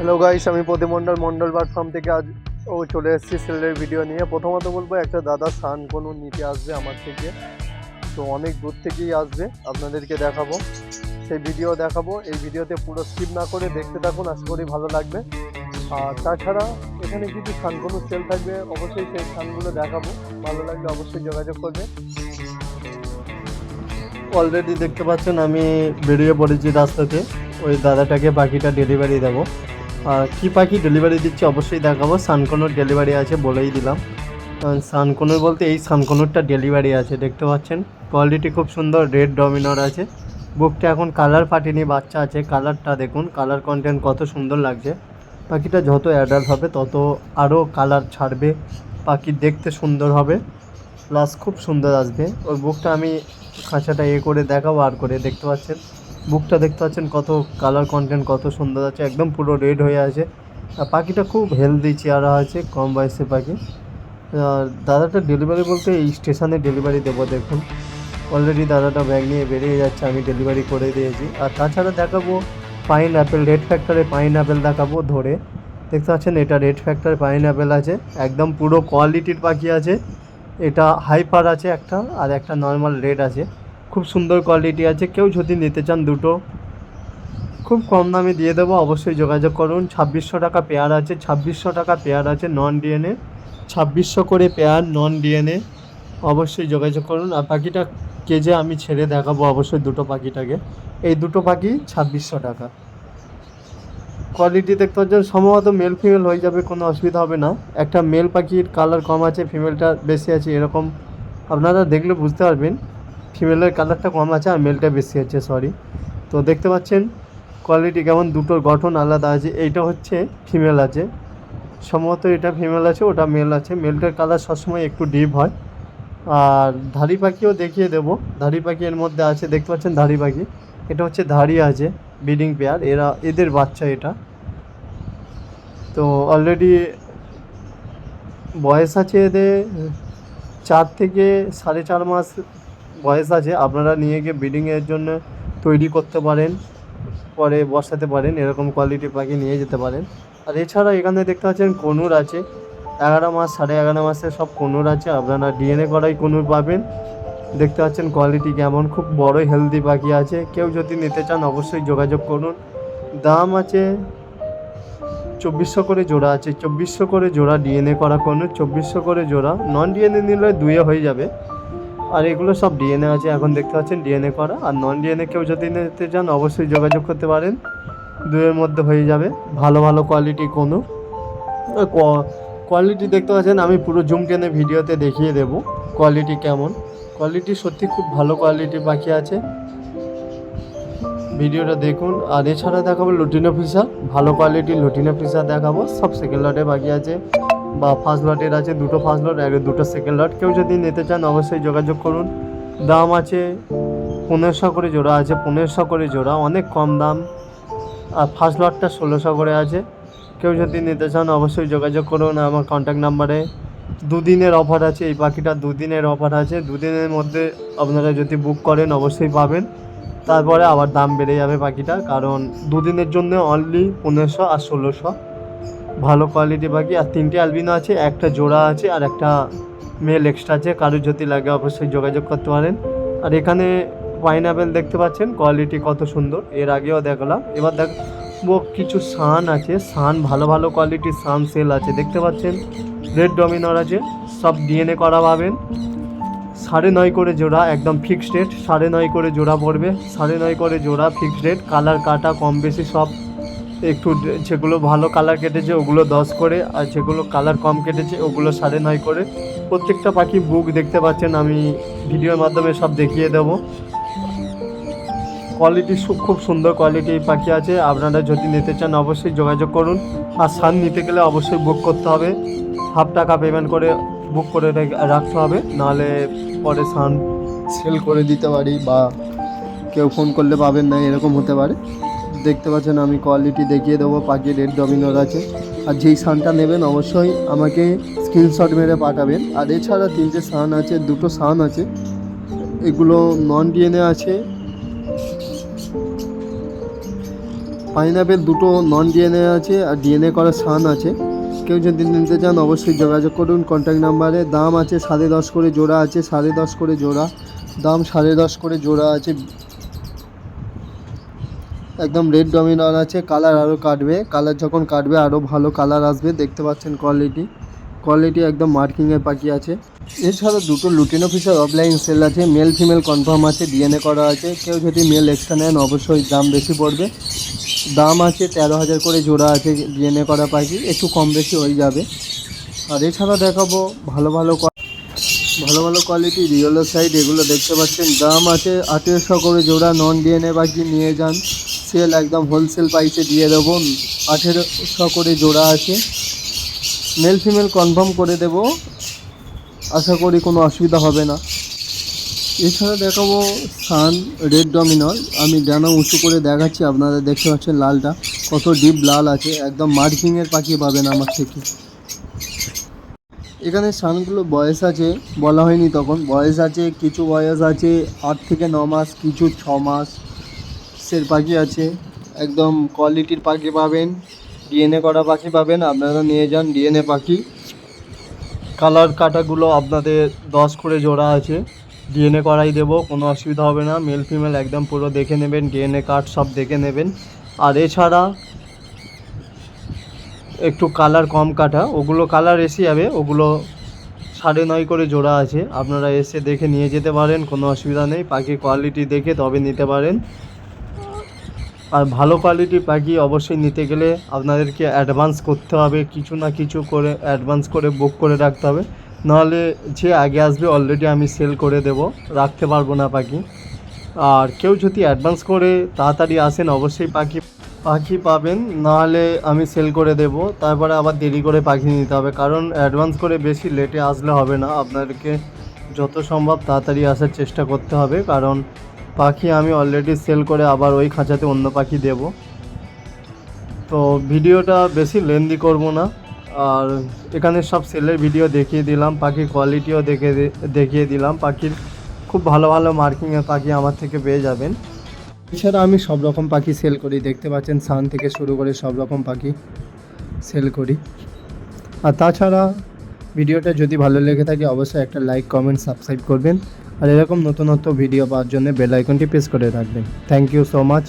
Hello guys আমি প্রতিমণ্ডল মণ্ডল bird farm থেকে আজ ও চলে এসেছি সেলের ভিডিও নিয়ে। প্রথমত বলব, একটা দাদা সান কোনো নিতে আসবে আমার থেকে। তো অনেক দূর থেকেই আসবে, আপনাদেরকে দেখাবো। সেই ভিডিও দেখাবো। এই ভিডিওতে পুরো স্কিপ না করে দেখতে থাকুন, আশা করি ভালো লাগবে। আর তাছাড়া, এখানে কিছু সান কোনো সেল থাকবে, অবশ্যই সেই সানগুলো দেখাবো। ভালো লাগলে অবশ্যই যোগাযোগ করবে। অলরেডি দেখতে পাচ্ছেন, আমি বেরিয়ে পড়েছি রাস্তাতে। ওই দাদাটাকে বাকিটা ডেলিভারি দেবো। আর কী পাখি ডেলিভারি দিচ্ছি অবশ্যই দেখাবো। সানকনোর ডেলিভারি আছে বলেই দিলাম। সানকনোর বলতে এই সানকনোরটা ডেলিভারি আছে, দেখতে পাচ্ছেন? কোয়ালিটি খুব সুন্দর রেড ডমিনর আছে। বুকটা এখন কালার ফাটেনি, বাচ্চা আছে। কালারটা দেখুন কালার কন্টেন্ট কত সুন্দর লাগছে। পাখিটা যত অ্যাডাল্ট হবে, তত আরও কালার ছাড়বে। পাখি দেখতে সুন্দর হবে। প্লাস খুব সুন্দর আসবে। ওই বুকটা আমি খাঁচাটা এ করে দেখাবো, আর করে দেখতে পাচ্ছেন? বুকটা দেখতে পাচ্ছেন কত কালার কন্টেন্ট কত সুন্দর আছে, একদম পুরো রেড হয়ে আছে। আর পাখিটা খুব হেলদি চেহারা আছে, কম বয়সে পাখি। আর দাদাটা ডেলিভারি বলতে এই স্টেশনে ডেলিভারি দেবো, দেখুন। অলরেডি দাদাটা ব্যাগ নিয়ে বেরিয়ে যাচ্ছে, আমি ডেলিভারি করে দিয়েছি। আর তাছাড়া দেখাবো পাইন অ্যাপেল রেড ফ্যাক্টরে পাইন অ্যাপেল দেখাবো ধরে। দেখতে পাচ্ছেন, এটা রেড ফ্যাক্টরে পাইন অ্যাপেল আছে, একদম পুরো কোয়ালিটির পাখি আছে। এটা হাইপার আছে একটা, আর একটা নর্মাল রেড আছে। খুব সুন্দর কোয়ালিটি আছে। কেউ যদি নিতে চান দুটো, খুব কম দামে দিয়ে দেবো। অবশ্যই যোগাযোগ করুন। ছাব্বিশশো টাকা পেয়ার আছে। ছাব্বিশশো টাকা পেয়ার আছে নন ডিএনএ ছাব্বিশশো করে পেয়ার নন ডিএনএ অবশ্যই যোগাযোগ করুন। আর পাখিটা কেজে আমি ছেড়ে দেখাবো, অবশ্যই দুটো পাখিটাকে। এই দুটো পাখি ছাব্বিশশো টাকা। কোয়ালিটি দেখতে পাচ্ছেন, সম্ভবত মেল ফিমেল হয়ে যাবে, কোনো অসুবিধা হবে না। একটা মেল পাখির কালার কম আছে ফিমেলটা বেশি আছে, এরকম। আপনারা দেখলে বুঝতে পারবেন। ফিমেলের কালারটা কম আছে আর মেলটা বেশি আছে সরি তো দেখতে পাচ্ছেন কোয়ালিটি কেমন, দুটোর গঠন আলাদা আছে। এইটা হচ্ছে ফিমেল আছে। সম্ভবত এটা ফিমেল আছে, ওটা মেল আছে। মেলটার কালার সবসময় একটু ডিপ হয়। আর ধাড়ি পাখিও দেখিয়ে দেবো। ধাড়ি পাখি এর মধ্যে আছে, দেখতে পাচ্ছেন ধাড়ি পাখি। এটা হচ্ছে ধাড়ি আছে ব্রিডিং পেয়ার এরা, এদের বাচ্চা এটা। তো অলরেডি বয়স আছে এদের চার থেকে সাড়ে চার মাস বয়স আছে, আপনারা নিয়ে গিয়ে ব্রিডিংয়ের জন্য তৈরি করতে পারেন, পরে বসাতে পারেন, এরকম কোয়ালিটির পাখি নিয়ে যেতে পারেন। আর এছাড়া এখানে দেখতে পাচ্ছেন কনুর আছে, এগারো মাস, সাড়ে এগারো মাসে সব কনুর আছে, আপনারা ডিএনএ করাই কনুর পাবেন। দেখতে পাচ্ছেন কোয়ালিটি কেমন, খুব বড় হেলদি পাখি আছে, কেউ যদি নিতে চান অবশ্যই যোগাযোগ করুন। দাম আছে চব্বিশশো করে জোড়া আছে, চব্বিশশো করে জোড়া ডিএনএ করা কোনো চব্বিশশো করে জোড়া নন ডিএনএ নিলে দুয়ে হয়ে যাবে। আর এগুলো সব ডিএনএ আছে, এখন দেখতে পাচ্ছেন ডিএনএ করা। আর নন ডিএনএ কেউ যদি নিতে চান, অবশ্যই যোগাযোগ করতে পারেন। দুয়ের মধ্যে হয়ে যাবে। ভালো ভালো কোয়ালিটি কোনো। কোয়ালিটি দেখতে পাচ্ছেন, আমি পুরো জুম টেনে ভিডিওতে দেখিয়ে দেবো কোয়ালিটি কেমন। কোয়ালিটি সত্যি খুব ভালো কোয়ালিটির পাখি আছে। ভিডিওটা দেখুন। আর এছাড়া দেখাবো লুটিনো ফিসা ভালো কোয়ালিটির লুটিনো ফিসা দেখাবো। সব সেকেন্ড লটে বাকি আছে। বা ফার্স্ট লটের আছে, দুটো ফার্স্ট লট আর দুটো সেকেন্ড লট কেউ যদি নিতে চান, অবশ্যই যোগাযোগ করুন। দাম আছে পনেরোশো করে জোড়া আছে, পনেরোশো করে জোড়া, অনেক কম দাম। আর ফার্স্ট লটটা ষোলোশো করে আছে। কেউ যদি নিতে চান, অবশ্যই যোগাযোগ করুন আমার কন্ট্যাক্ট নাম্বারে দুদিনের অফার আছে, এই পাখিটা দুদিনের অফার আছে। দুদিনের মধ্যে আপনারা যদি বুক করেন, অবশ্যই পাবেন। তারপরে আবার দাম বেড়ে যাবে পাখিটা কারণ দুদিনের জন্য অনলি পনেরোশো আর ষোলোশো। ভালো কোয়ালিটি পাখি আর তিনটে অ্যালবিনো আছে, একটা জোড়া আছে, আর একটা মেল এক্সট্রা আছে, কারোর যদি লাগে অবশ্যই যোগাযোগ করতে পারেন। আর এখানে পাইনাপেল দেখতে পাচ্ছেন কোয়ালিটি কত সুন্দর, এর আগেও দেখলাম। এবার দেখব কিছু সান আছে সান ভালো ভালো কোয়ালিটির সান সেল আছে, দেখতে পাচ্ছেন? রেড ডমিনর আছে, সব ডিএনএ করা পাবেন। সাড়ে নয় করে জোড়া, একদম ফিক্সড রেট সাড়ে নয় করে জোড়া পড়বে, সাড়ে নয় করে জোড়া ফিক্সড রেট কালার কাটা কম বেশি সব একটু যেগুলো ভালো কালার কেটেছে, ওগুলো দশ করে, আর যেগুলো কালার কম কেটেছে, ওগুলো সাড়ে নয় করে। প্রত্যেকটা পাখি বুক দেখতে পাচ্ছেন, আমি ভিডিওর মাধ্যমে সব দেখিয়ে দেবো। কোয়ালিটি খুব সুন্দর কোয়ালিটির পাখি আছে। আপনারা যদি নিতে চান, অবশ্যই যোগাযোগ করুন। আর সান নিতে গেলে অবশ্যই বুক করতে হবে। হাফ টাকা পেমেন্ট করে বুক করে রেখে- রাখতে হবে। নাহলে পরে সান সেল করে দিতে পারি বা কেউ ফোন করলে পাবেন না, এরকম হতে পারে। দেখতে পাচ্ছেন, আমি কোয়ালিটি দেখিয়ে দেবো পাখি রেড ডমিনোর আছে আর যেই সানটা নেবেন, অবশ্যই আমাকে স্ক্রিনশট মেরে পাঠাবেন। আর এছাড়া তিনটে সান আছে, দুটো সান আছে। এগুলো নন ডিএনএ আছে। পাইনাপেল দুটো নন ডিএনএ আছে, আর ডিএনএ করা সান আছে। কেউ যদি নিতে চান, অবশ্যই যোগাযোগ করুন। কন্ট্যাক্ট নাম্বারে দাম আছে সাড়ে দশ করে জোড়া আছে, সাড়ে দশ করে জোড়া। দাম সাড়ে দশ করে জোড়া আছে। একদম রেড ডমিনার আছে কালার আরও কাটবে। কালার যখন কাটবে আরও ভালো কালার আসবে। দেখতে পাচ্ছেন কোয়ালিটি কোয়ালিটি একদম মার্কিংয়ের পাখি আছে। এছাড়া দুটো লুটিন অফিসার অফলাইন সেল আছে। মেল ফিমেল কনফার্ম আছে ডিএনএ করা আছে। কেউ যদি মেল এক্সট্রা নেন, অবশ্যই দাম বেশি পড়বে। দাম আছে তেরো হাজার করে জোড়া আছে ডিএনএ করা পাখি। একটু কম বেশি হয়ে যাবে। আর এছাড়া দেখাবো ভালো ভালো ভালো ভালো কোয়ালিটি রিয়েলো সাইড এগুলো দেখতে পাচ্ছেন। দাম আছে আঠেরোশো করে জোড়া। নন ডিএনএ পাখি নিয়ে যান। সেল একদম হোলসেল প্রাইসে দিয়ে দেবো। আঠেরোশো করে জোড়া আছে। মেল ফিমেল কনফার্ম করে দেব। আশা করি কোনো অসুবিধা হবে না। এছাড়া দেখাবো সান রেড ডমিনল আমি ডানা উঁচু করে দেখাচ্ছি, আপনারা দেখতে পাচ্ছেন লালটা। কত ডিপ লাল আছে। একদম মার্কিংয়ের পাখি পাবেন আমার থেকে। এখানে সানগুলো বয়স আছে, বলা হয়নি তখন। বয়স আছে, কিছু বয়স আছে, আট থেকে ন মাস, কিছু ছ মাস। সের পাখি আছে, একদম কোয়ালিটির পাখি পাবেন, ডিএনএ করা পাখি পাবেন, আপনারা নিয়ে যান ডিএনএ পাখি। কালার কাটাগুলো আপনাদের দশ করে জোড়া আছে, ডিএনএ করাই দেবো, কোনো অসুবিধা হবে না, মেল ফিমেল একদম পুরো দেখে নেবেন, ডিএনএ কার্ড সব দেখে নেবেন। আর এছাড়া একটু কালার কম কাটা, ওগুলো কালার এসে যাবে, ওগুলো সাড়ে নয় করে জোড়া আছে, আপনারা এসে দেখে নিয়ে যেতে পারেন, কোনো অসুবিধা নেই পাখির কোয়ালিটি দেখে তবে নিতে পারেন। আর ভালো কোয়ালিটির পাখি অবশ্যই নিতে গেলে আপনাদেরকে অ্যাডভান্স করতে হবে, কিছু না কিছু করে অ্যাডভান্স করে বুক করে রাখতে হবে। নাহলে যে আগে আসবে অলরেডি আমি সেল করে দেব, রাখতে পারব না পাখি আর কেউ যদি অ্যাডভান্স করে তাড়াতাড়ি আসেন, অবশ্যই পাখি পাখি পাবেন। নাহলে আমি সেল করে দেব, তারপরে আবার দেরি করে পাখি নিতে হবে। কারণ অ্যাডভান্স করে বেশি লেটে আসলে হবে না। আপনাদেরকে যত সম্ভব তাড়াতাড়ি আসার চেষ্টা করতে হবে। কারণ পাখি আমি অলরেডি সেল করে আবার ওই খাঁচাতে অন্য পাখি দেব। তো ভিডিওটা বেশি লেন্দি করব না। আর এখানে সব সেলের ভিডিও দেখিয়ে দিলাম, পাখির কোয়ালিটিও দেখে দেখিয়ে দিলাম। পাখির খুব ভালো ভালো মার্কিংয়ের পাখি আমার থেকে পেয়ে যাবেন। এছাড়া আমি সব রকম পাখি সেল করি, দেখতে পাচ্ছেন সান থেকে শুরু করে সব রকম পাখি সেল করি। আর তাছাড়া ভিডিওটা যদি ভালো লেগে থাকে, অবশ্যই একটা লাইক কমেন্ট সাবস্ক্রাইব করবেন। আর এরকম নতুনত্ব ভিডিও পাওয়ার জন্য বেল আইকনটি প্রেস করে রাখবেন। Thank you so much